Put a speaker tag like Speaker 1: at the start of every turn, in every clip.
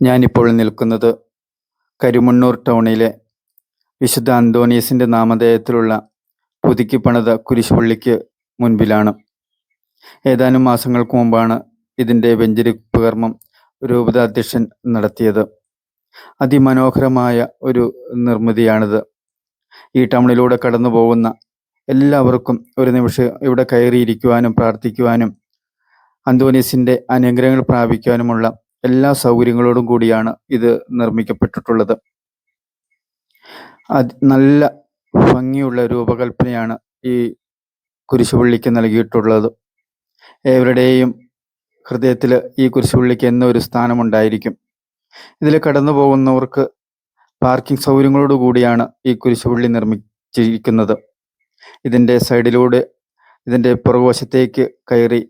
Speaker 1: ഞാനിപ്പോൾ നിൽക്കുന്നത് കരിമണ്ണൂർ ടൗണിലെ വിശുദ്ധ അന്തോണീസിന്റെ നാമധേയത്തിലുള്ള പുതുക്കി പണിത കുരിശുപള്ളിക്ക് മുൻപിലാണ്. ഏതാനും മാസങ്ങൾക്ക് മുമ്പാണ് ഇതിന്റെ വെഞ്ചരിപ്പ് കർമ്മം രൂപതാധ്യക്ഷൻ നടത്തിയത്. അതിമനോഹരമായ ഒരു നിർമ്മിതിയാണിത്. ഈ ടൗണിലൂടെ കടന്നു പോകുന്ന എല്ലാവർക്കും ഒരു നിമിഷം ഇവിടെ കയറിയിരിക്കുവാനും പ്രാർത്ഥിക്കുവാനും അന്തോണീസിന്റെ അനുഗ്രഹങ്ങൾ പ്രാപിക്കുവാനുമുള്ള എല്ലാ സൗകര്യങ്ങളോടും കൂടിയാണ് ഇത് നിർമ്മിക്കപ്പെട്ടിട്ടുള്ളത്. നല്ല ഭംഗിയുള്ള രൂപകൽപ്പനയാണ് ഈ കുരിശുപള്ളിക്ക് നൽകിയിട്ടുള്ളത്. ഏവരുടെയും ഹൃദയത്തിൽ ഈ കുരിശുപള്ളിക്ക് എന്നൊരു സ്ഥാനമുണ്ടായിരിക്കും. ഇതിൽ കടന്നു പോകുന്നവർക്ക് പാർക്കിംഗ് സൗകര്യങ്ങളോട് കൂടിയാണ് ഈ കുരിശുപള്ളി നിർമ്മിച്ചിരിക്കുന്നത്. ഇതിന്റെ സൈഡിലൂടെ ഇതിന്റെ പുറകുവശത്തേക്ക് കയറി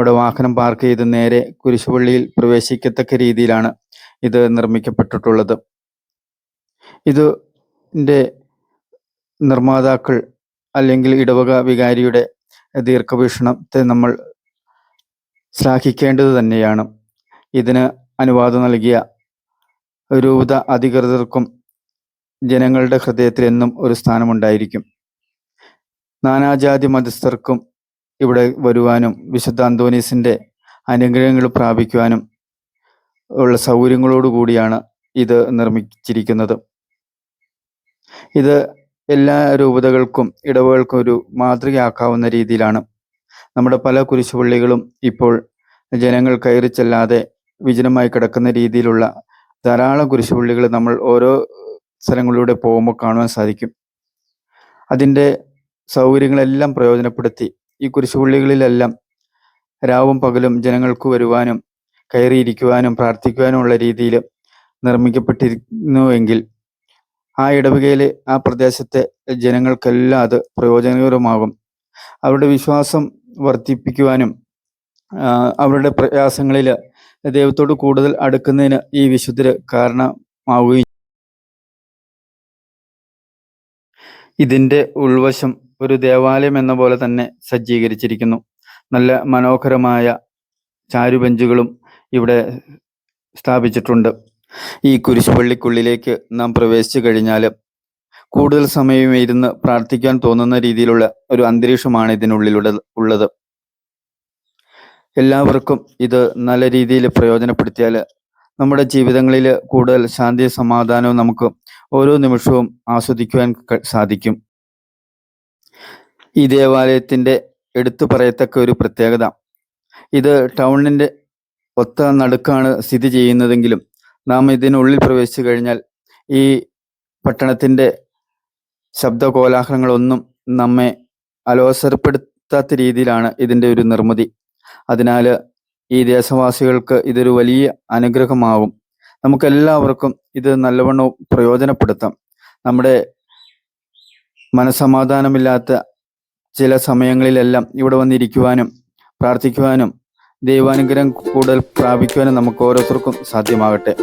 Speaker 1: അവിടെ വാഹനം പാർക്ക് ചെയ്ത് നേരെ കുരിശുപള്ളിയിൽ പ്രവേശിക്കത്തക്ക രീതിയിലാണ് ഇത് നിർമ്മിക്കപ്പെട്ടിട്ടുള്ളത്. ഇതിന്റെ നിർമ്മാതാക്കൾ അല്ലെങ്കിൽ ഇടവക വികാരിയുടെ ദീർഘവീക്ഷണത്തെ നമ്മൾ ശ്ലാഘിക്കേണ്ടത് തന്നെയാണ്. ഇതിന് അനുവാദം നൽകിയ രൂപത അധികൃതർക്കും ജനങ്ങളുടെ ഹൃദയത്തിൽ എന്നും ഒരു സ്ഥാനമുണ്ടായിരിക്കും. നാനാജാതി മതസ്ഥർക്കും ഇവിടെ വരുവാനും വിശുദ്ധ അന്തോനീസിന്റെ അനുഗ്രഹങ്ങൾ പ്രാപിക്കുവാനും ഉള്ള സൗകര്യങ്ങളോടുകൂടിയാണ് ഇത് നിർമ്മിച്ചിരിക്കുന്നത്. ഇത് എല്ലാ രൂപതകൾക്കും ഇടവകൾക്കും ഒരു മാതൃകയാക്കാവുന്ന രീതിയിലാണ്. നമ്മുടെ പല കുരിശുപള്ളികളും ഇപ്പോൾ ജനങ്ങൾ കയറി ചെല്ലാതെ വിജനമായി കിടക്കുന്ന രീതിയിലുള്ള ധാരാളം കുരിശുപള്ളികൾ നമ്മൾ ഓരോ സ്ഥലങ്ങളിലൂടെ പോകുമ്പോൾ കാണുവാൻ സാധിക്കും. അതിന്റെ സൗകര്യങ്ങളെല്ലാം പ്രയോജനപ്പെടുത്തി ഈ കുരിശുപള്ളികളിലെല്ലാം രാവും പകലും ജനങ്ങൾക്ക് വരുവാനും കയറിയിരിക്കുവാനും പ്രാർത്ഥിക്കുവാനുമുള്ള രീതിയിൽ നിർമ്മിക്കപ്പെട്ടിരുന്നുവെങ്കിൽ ആ ഇടവകയിലെ ആ പ്രദേശത്തെ ജനങ്ങൾക്കെല്ലാം അത് പ്രയോജനകരമാകും. അവരുടെ വിശ്വാസം വർദ്ധിപ്പിക്കുവാനും അവരുടെ പ്രയാസങ്ങളിൽ ദൈവത്തോട് കൂടുതൽ അടുക്കുന്നതിന് ഈ വിശുദ്ധര് കാരണമാവുകയും ഇതിന്റെ ഉൾവശം ഒരു ദേവാലയം എന്ന പോലെ തന്നെ സജ്ജീകരിച്ചിരിക്കുന്നു. നല്ല മനോഹരമായ ചാരുബെഞ്ചുകളും ഇവിടെ സ്ഥാപിച്ചിട്ടുണ്ട്. ഈ കുരിശുപള്ളിക്കുള്ളിലേക്ക് നാം പ്രവേശിച്ചു കഴിഞ്ഞാൽ കൂടുതൽ സമയം ഇരുന്ന് പ്രാർത്ഥിക്കാൻ തോന്നുന്ന രീതിയിലുള്ള ഒരു അന്തരീക്ഷമാണ് ഇതിനുള്ളിലുള്ളത് ഉള്ളത്. എല്ലാവർക്കും ഇത് നല്ല രീതിയിൽ പ്രയോജനപ്പെടുത്തിയാൽ നമ്മുടെ ജീവിതങ്ങളിൽ കൂടുതൽ ശാന്തി സമാധാനവും നമുക്ക് ഓരോ നിമിഷവും ആസ്വദിക്കുവാൻ സാധിക്കും. ഈ ദേവാലയത്തിന്റെ എടുത്തു പറയത്തക്ക ഒരു പ്രത്യേകത ഇത് ടൗണിന്റെ ഒത്ത നടുക്കാണ് സ്ഥിതി ചെയ്യുന്നതെങ്കിലും നാം ഇതിനുള്ളിൽ പ്രവേശിച്ചു കഴിഞ്ഞാൽ ഈ പട്ടണത്തിന്റെ ശബ്ദ കോലാഹലങ്ങളൊന്നും നമ്മെ അലോസരപ്പെടുത്താത്ത രീതിയിലാണ് ഇതിന്റെ ഒരു നിർമ്മിതി. അതിനാൽ ഈ ദേശവാസികൾക്ക് ഇതൊരു വലിയ അനുഗ്രഹമാകും നമുക്കെല്ലാവർക്കും ഇത് നല്ലവണ്ണം പ്രയോജനപ്പെടുത്താം. നമ്മുടെ മനസമാധാനമില്ലാത്ത ചില സമയങ്ങളിലെല്ലാം ഇവിടെ വന്നിരിക്കുവാനും പ്രാർത്ഥിക്കുവാനും ദൈവാനുഗ്രഹം കൂടുതൽ പ്രാപിക്കുവാനും നമുക്ക് ഓരോരുത്തർക്കും സാധ്യമാകട്ടെ.